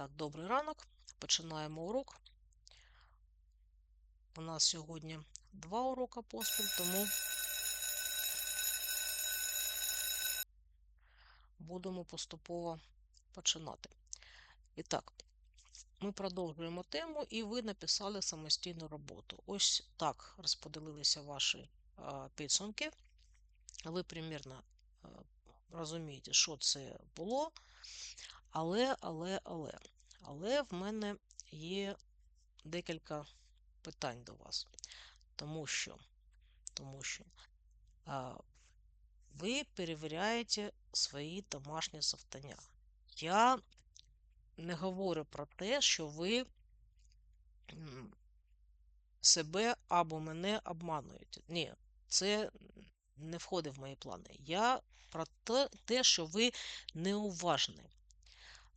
Так, добрий ранок. Починаємо урок. У нас сьогодні два уроки поспіль, тому будемо поступово починати. І так, ми продовжуємо тему, і ви написали самостійну роботу. Ось так розподілилися ваші підсумки. Ви примірно розумієте, що це було. Але, але, але, але в мене є декілька питань до вас. Тому що, тому що а, ви перевіряєте свої домашні завдання. Я не говорю про те, що ви себе або мене обмануєте. Ні, це не входить в мої плани. Я про те, що ви неуважні.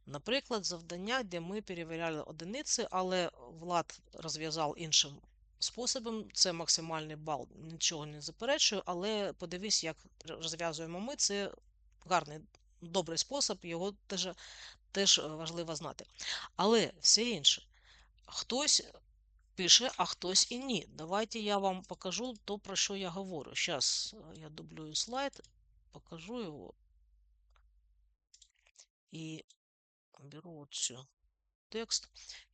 Наприклад, завдання, де ми перевіряли одиниці, але Влад розв'язав іншим способом. Це максимальний бал, нічого не заперечую, але подивись, як розв'язуємо ми. Це гарний, добрий спосіб, його теж, теж важливо знати. Але все інше, хтось пише, а хтось і ні. Давайте я вам покажу то, про що я говорю. Зараз я дублюю слайд, покажу його. І беру цю текст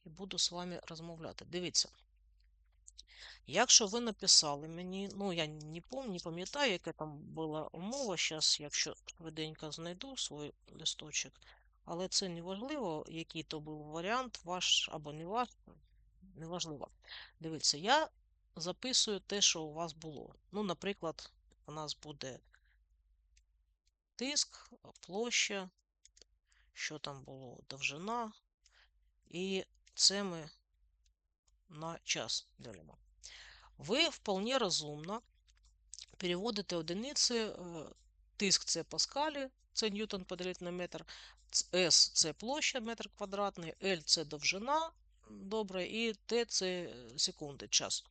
і буду з вами розмовляти. Дивіться. Якщо ви написали мені, ну я не пам'ятаю, не пам'ятаю, яка там була умова. Зараз, якщо швиденько знайду свій листочок, але це не важливо, який то був варіант, ваш або не ваш, неважливо. Дивіться, я записую те, що у вас було. Ну, наприклад, у нас буде тиск, площа, що там було, довжина, і це ми на час ділимо. Ви вполне розумно переводите одиниці, е, тиск це паскалі, це ньютон поділити на метр, S це площа метр квадратний, L це довжина, добре, і T це секунди, час.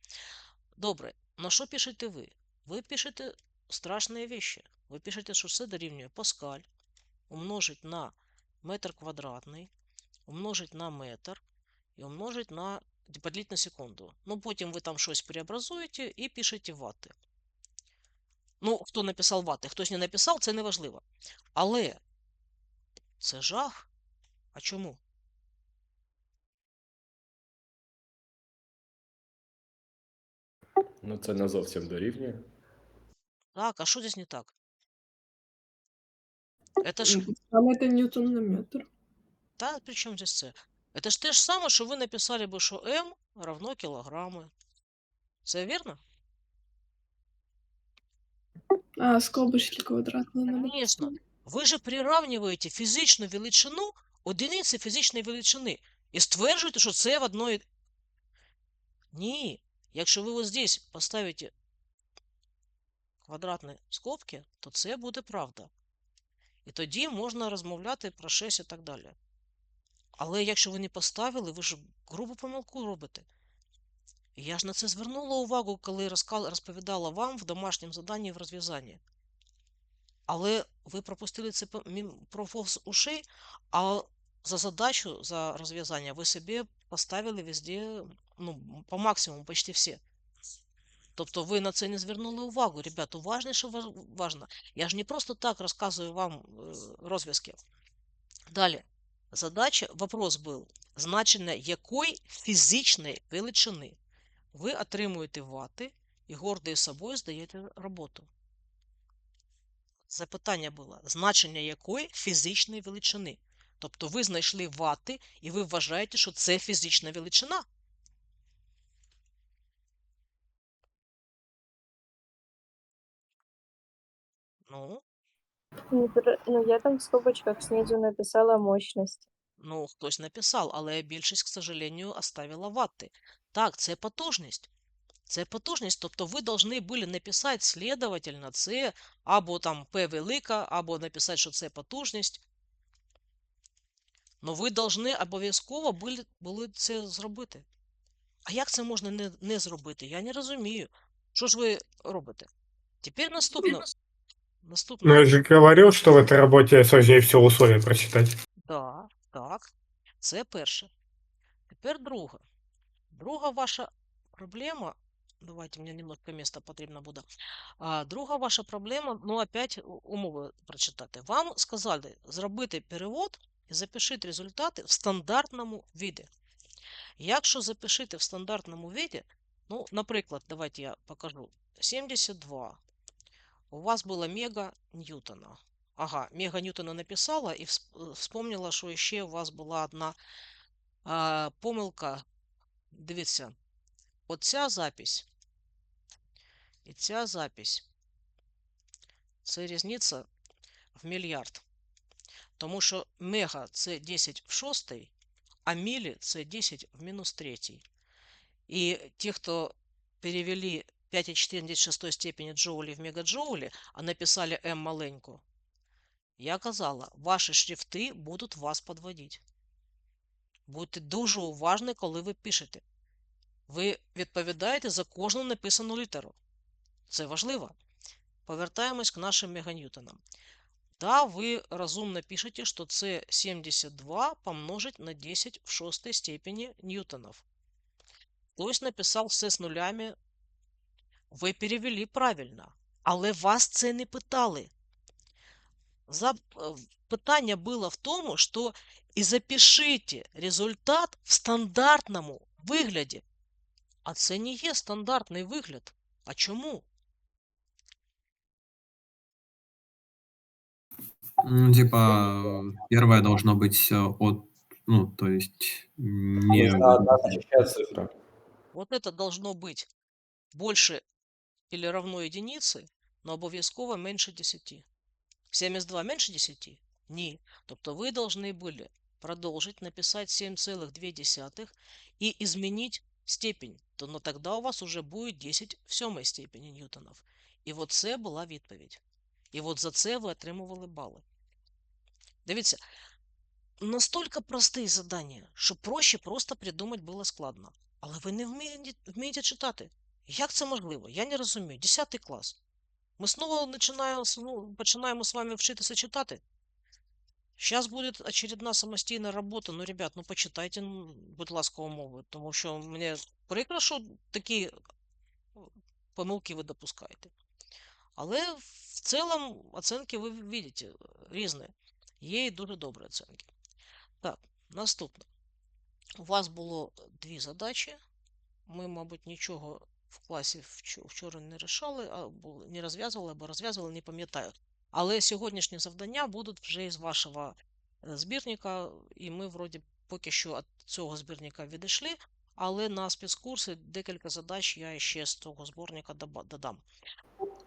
Добре, на що пишете ви? Ви пишете страшні вещи. Ви пишете, що це дорівнює паскаль, умножить на метр квадратний, умножить на метр і умножить на поделить на секунду. Ну, потім ви там щось преобразуєте і пишете вати. Ну, хто написав вати, хтось не написав, це не важливо. Але це жах. А чому? Ну, це не зовсім дорівнює. Так, а що здесь не так? Это ж, Там это ньютон на метр. та, при чому здесь це? Это ж те ж саме, що ви написали би, що М равно кілограми. Це вірно? А, скобочки квадратные надо Конечно. писать. Ви же приравнюєте фізичну величину одиниці фізичної величини і стверджуєте, що це в одної. Ні. Якщо ви ось здесь поставите квадратні скобки, то це буде правда. І тоді можна розмовляти про 6 і так далі. Але якщо ви не поставили, ви ж грубу помилку робите. І я ж на це звернула увагу, коли розповідала вам в домашньому заданні в розв'язанні. Але ви пропустили це профовз ушей, а за задачу, за розв'язання ви собі поставили везде, ну, по максимуму, почти всі. Тобто ви на це не звернули увагу. Ребят, уважніше важно. Я ж не просто так розказую вам е, розв'язки. Далі. Задача, вопрос був, значення якої фізичної величини ви отримуєте вати і гордою собою здаєте роботу. Запитання було, значення якої фізичної величини. Тобто ви знайшли вати і ви вважаєте, що це фізична величина. Ну, Ну, пр- ну, я там в скобочках снизу написала мощность. ну, хтось написав, але більшість, к сожалению, оставила вати. Так, це потужність. Це потужність. Тобто ви повинні були написати, слідовательно, це або там P велика, або написати, що це потужність. Ну ви повинні обов'язково були, були це зробити. А як це можна не, не зробити? Я не розумію. Що ж ви робите? Тепер наступне. Наступне. Ну, я же говорил, что в этой работе сложнее всего условия прочитать. Да, так. Це перше. Тепер друге. Друга ваша проблема. Давайте мені немножко міста потрібно буде. А, друга ваша проблема, ну опять умови прочитати. Вам сказали зробити перевод і запишіть результати в стандартному віді. Якщо запишите в стандартному віді, ну, наприклад, давайте я покажу. 72. У вас было мега Ньютона. Ага, мега Ньютона написала і е, вспомнила, що ще у вас була одна а, помилка. Дивіться, оця запись і ця запись. Це різниця в мільярд. Тому що мега це 10 в 6, а мілі це 10 в мінус 3. І ті, хто перевели 5,4 степені джоулі в мегаджоулі, а написали М маленьку, я казала, ваші шрифти будуть вас підводити. Будьте дуже уважні, коли ви пишете. Ви відповідаєте за кожну написану літеру. Це важливо. Повертаємось к нашим меганьютонам. Да, ви розумно пишете, що це 72 помножить на 10 в 6 степені ньютонов. Хтось написав все з нулями. Ви перевели правильно, але вас це не питали. За... э, Питання було в тому, що і запишите результат в стандартному вигляді. А це не є стандартний вигляд. А чому? Ну, типа, первое должно быть э, от, ну, то есть не... Нужна одна защищая цифра. Вот это должно быть больше или равно единиці, но обов'язково менше 10. 72 менше 10? Ні. Тобто ви должны были продолжить написать 7,2 и изменить степень. То, но тогда у вас уже будет 10 в сьомій степені ньютонів. І от це була відповідь. І от за це ви отримували бали. Дивіться, настільки прості задання, що проще просто придумати було складно. Але ви не вмієте читати. Як це можливо? Я не розумію. 10 клас. Ми знову починаємо, ну, починаємо з вами вчитися читати. Зараз буде очередна самостійна робота. Ну, ребят, ну почитайте, ну, будь ласка, умови, тому що мені прикро, що такі е, помилки ви допускаєте. Але в цілому оцінки ви бачите різні. Є і дуже добрі оцінки. Так, наступне. У вас було дві задачі. Ми, мабуть, нічого в класі вчора не рішали, або не розв'язували, або розв'язували, не пам'ятаю. Але сьогоднішні завдання будуть вже із вашого е, збірника, і ми вроді поки що від цього збірника відійшли, але на спецкурси декілька задач я ще з цього зборника додам.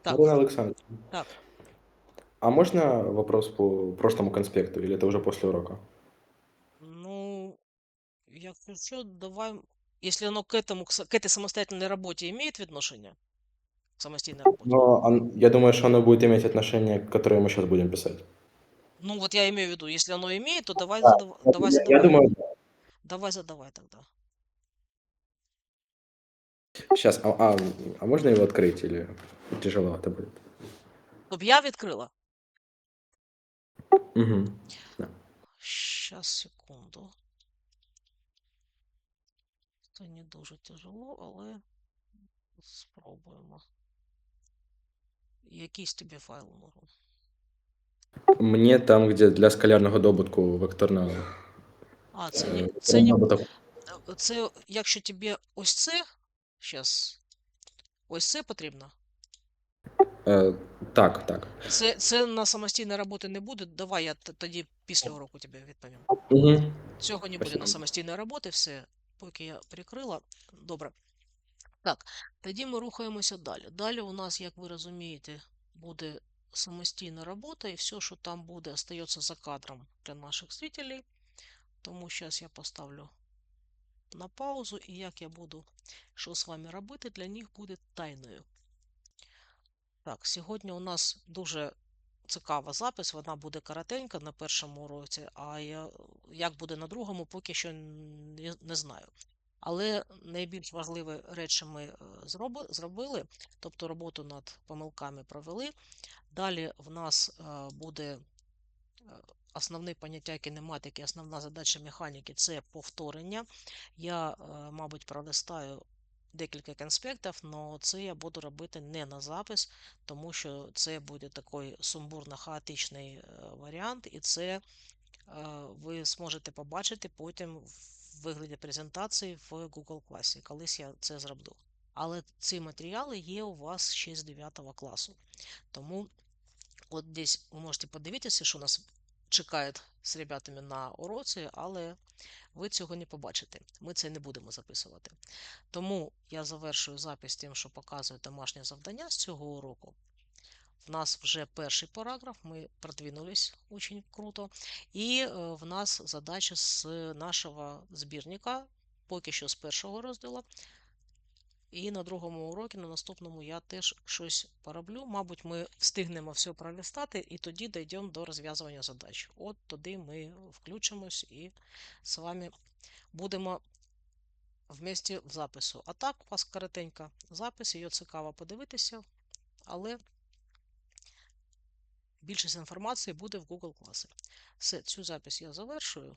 Так, Марина Александровна, так. а можно вопрос по прошлому конспекту, или это уже после урока? Ну, якщо що, давай, если оно к этому, к, этой самостоятельной работе имеет отношение, к самостоятельной работе, Но я думаю, что оно будет иметь отношение, к которое мы сейчас будем писать. ну вот я имею в виду, если оно имеет, то давай, Да, задав- Я, давай я задавай, думаю, да. давай задавай тогда. Сейчас, а, а, а можно его открыть или тяжело это будет? Щоб я відкрила. Угу. Щас, секунду. Це не дуже тяжело, але спробуємо. Якийсь тобі файл можу. Мне там, где для скалярного добутку векторного. А, це не, це не. Це, якщо тобі ось це, щас, ось це потрібно. Е, так, так. Це, це на самостійної роботи не буде. Давай я тоді після уроку тобі відповім. Угу. Цього не буде Спасибо. на самостійної роботи, все, поки я прикрила. Добре. Так, тоді ми рухаємося далі. Далі у нас, як ви розумієте, буде самостійна робота, і все, що там буде, остається за кадром для наших зрителей. Тому зараз я поставлю на паузу, і як я буду що з вами робити, для них буде тайною. Так, сьогодні у нас дуже цікава запис, вона буде коротенька на першому уроці, а я, як буде на другому, поки що не, не знаю. Але найбільш важливі речі ми е, зробили, тобто роботу над помилками провели. Далі в нас е, буде е, основні поняття кінематики, основна задача механіки це повторення. Я, мабуть, пролистаю декілька конспектів, але це я буду робити не на запис, тому що це буде такий сумбурно-хаотичний е, варіант, і це е, ви зможете побачити потім в вигляді презентації в Google класі. Колись я це зроблю. Але ці матеріали є у вас ще з 9 класу. Тому от десь ви можете подивитися, що у нас чекає з ребятами на уроці, але ви цього не побачите. Ми це не будемо записувати. Тому я завершую запис тим, що показую домашнє завдання з цього уроку. В нас вже перший параграф, ми продвинулись дуже круто. І е, в нас задача з нашого збірника, поки що з першого розділу. І на другому уроці, на наступному, я теж щось пороблю. Мабуть, ми встигнемо все пролистати, і тоді дійдемо до розв'язування задач. От тоді ми включимось і з вами будемо вместе в запису. А так, у вас коротенька запис, її цікаво подивитися, але більшість інформації буде в Google класи. Все, цю запис я завершую.